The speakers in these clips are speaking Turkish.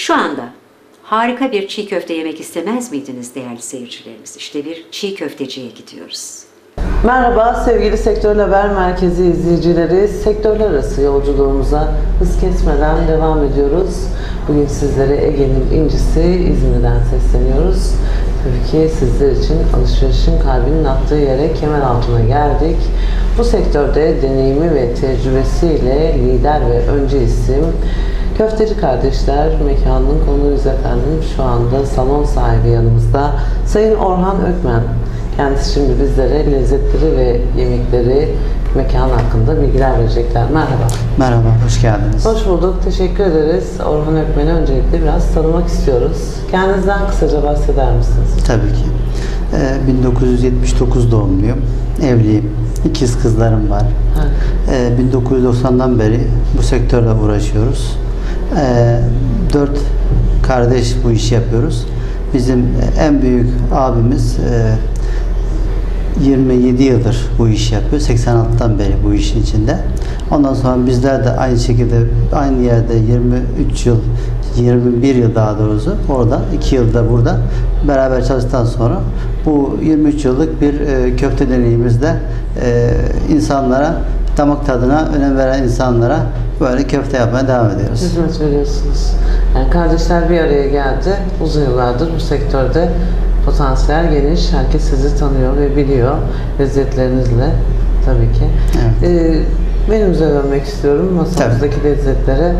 Şu anda harika bir çiğ köfte yemek istemez miydiniz değerli seyircilerimiz? İşte bir çiğ köfteciye gidiyoruz. Merhaba sevgili Sektör Haber Merkezi izleyicileri. Sektörler arası yolculuğumuza hız kesmeden devam ediyoruz. Bugün sizlere Ege'nin incisi İzmir'den sesleniyoruz. Tabii ki sizler için alışverişin kalbinin attığı yere kemer altına geldik. Bu sektörde deneyimi ve tecrübesiyle lider ve öncü isim Köfteci kardeşler mekanının konuğuyuz efendim. Şu anda salon sahibi yanımızda. Sayın Orhan Ökmen. Kendisi şimdi bizlere lezzetleri ve yemekleri mekan hakkında bilgiler verecekler. Merhaba. Merhaba, hoş geldiniz. Hoş bulduk. Teşekkür ederiz. Orhan Ökmen'i öncelikle biraz tanımak istiyoruz. Kendinizden kısaca bahseder misiniz? Tabii ki. Ee, 1979 doğumluyum. Evliyim. İkiz kızlarım var. Evet. Ee, 1990'dan beri bu sektörle uğraşıyoruz. Ee, dört kardeş bu işi yapıyoruz. Bizim en büyük abimiz e, 27 yıldır bu işi yapıyor. 86'dan beri bu işin içinde. Ondan sonra bizler de aynı şekilde aynı yerde 23 yıl 21 yıl daha doğrusu orada 2 yılda burada beraber çalıştıktan sonra bu 23 yıllık bir e, köfte deneyimizde e, insanlara damak tadına önem veren insanlara böyle köfte yapmaya devam ediyoruz. Hizmet veriyorsunuz. Yani kardeşler bir araya geldi. Uzun yıllardır bu sektörde potansiyel geniş. Herkes sizi tanıyor ve biliyor lezzetlerinizle tabii ki. Evet. Ee, menümüze dönmek istiyorum. Masamızdaki lezzetlere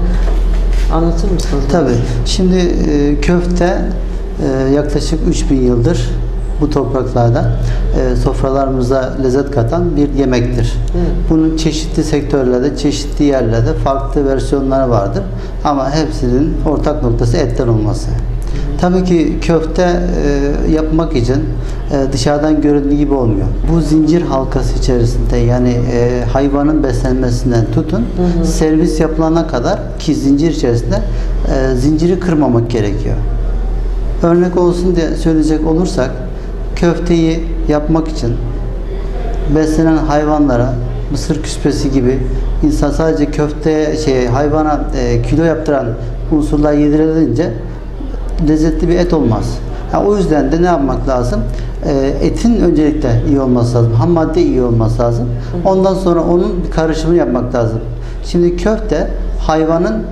anlatır mısınız? bana? Tabii. Şimdi e, köfte e, yaklaşık 3000 yıldır bu topraklarda e, sofralarımıza lezzet katan bir yemektir. Bunun çeşitli sektörlerde, çeşitli yerlerde farklı versiyonları vardır. Ama hepsinin ortak noktası etten olması. Tabii ki köfte e, yapmak için e, dışarıdan göründüğü gibi olmuyor. Bu zincir halkası içerisinde yani e, hayvanın beslenmesinden tutun servis yapılana kadar ki zincir içerisinde e, zinciri kırmamak gerekiyor. Örnek olsun diye söyleyecek olursak köfteyi yapmak için beslenen hayvanlara mısır küspesi gibi insan sadece köfte şey hayvana e, kilo yaptıran unsurlar yedirilince lezzetli bir et olmaz. Ha, o yüzden de ne yapmak lazım? E, etin öncelikle iyi olması lazım. Ham madde iyi olması lazım. Ondan sonra onun bir karışımını yapmak lazım. Şimdi köfte hayvanın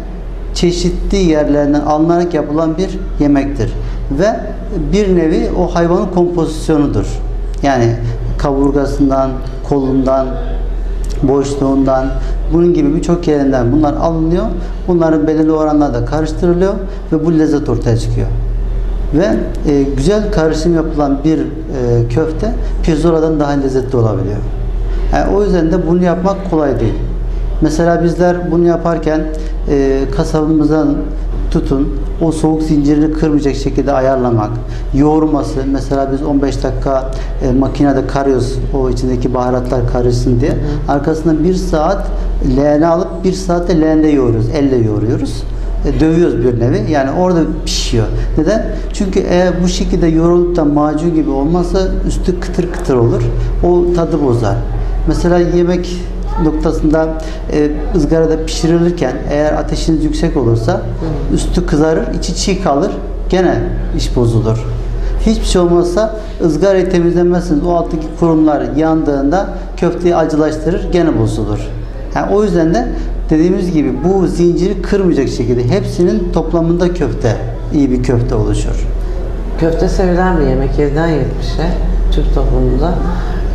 çeşitli yerlerinden alınarak yapılan bir yemektir. Ve bir nevi o hayvanın kompozisyonudur. Yani kaburgasından, kolundan, boşluğundan, bunun gibi birçok yerinden bunlar alınıyor. Bunların belirli oranlarda karıştırılıyor ve bu lezzet ortaya çıkıyor. Ve e, güzel karışım yapılan bir e, köfte pirzoladan daha lezzetli olabiliyor. Yani o yüzden de bunu yapmak kolay değil. Mesela bizler bunu yaparken e, kasabımızdan tutun o soğuk zincirini kırmayacak şekilde ayarlamak, yoğurması mesela biz 15 dakika e, makinede karıyoruz o içindeki baharatlar karışsın diye. Arkasından bir saat leğene alıp bir saat de leğende yoğuruyoruz, elle yoğuruyoruz. E, dövüyoruz bir nevi. Yani orada pişiyor. Neden? Çünkü eğer bu şekilde yoğrulup da macun gibi olmazsa üstü kıtır kıtır olur. O tadı bozar. Mesela yemek noktasında e, ızgarada pişirilirken eğer ateşiniz yüksek olursa üstü kızarır, içi çiğ kalır. Gene iş bozulur. Hiçbir şey olmazsa ızgarayı temizlemezseniz o alttaki kurumlar yandığında köfteyi acılaştırır, gene bozulur. Yani o yüzden de dediğimiz gibi bu zinciri kırmayacak şekilde hepsinin toplamında köfte, iyi bir köfte oluşur. Köfte sevilen bir yemek 7'den 70'e Türk toplumunda.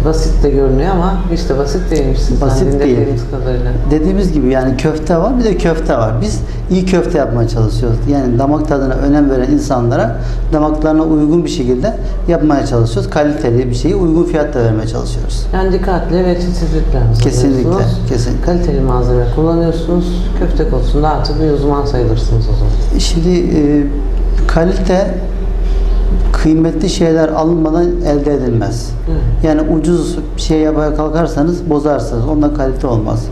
Basit de görünüyor ama hiç de basit değilmiş sizden Basit değil. kadarıyla. Dediğimiz gibi yani köfte var bir de köfte var. Biz iyi köfte yapmaya çalışıyoruz. Yani damak tadına önem veren insanlara damaklarına uygun bir şekilde yapmaya çalışıyoruz. Kaliteli bir şeyi uygun fiyatta vermeye çalışıyoruz. Yani dikkatli ve titizlikle Kesinlikle, kesinlikle. Kaliteli malzeme kullanıyorsunuz. Köfte konusunda artık bir uzman sayılırsınız o zaman. Şimdi e, kalite kıymetli şeyler alınmadan elde edilmez. Yani ucuz bir şey yapmaya kalkarsanız bozarsınız. Ondan kalite olmaz.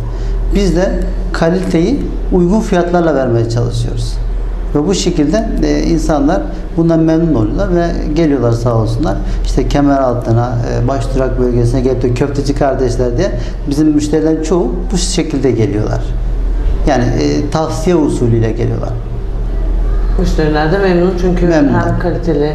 Biz de kaliteyi uygun fiyatlarla vermeye çalışıyoruz. Ve bu şekilde e, insanlar bundan memnun oluyorlar ve geliyorlar sağ olsunlar. İşte kemer altına, e, baş durak bölgesine gelip de köfteci kardeşler diye bizim müşterilerin çoğu bu şekilde geliyorlar. Yani e, tavsiye usulüyle geliyorlar. Müşteriler de memnun çünkü Memnun. hem kaliteli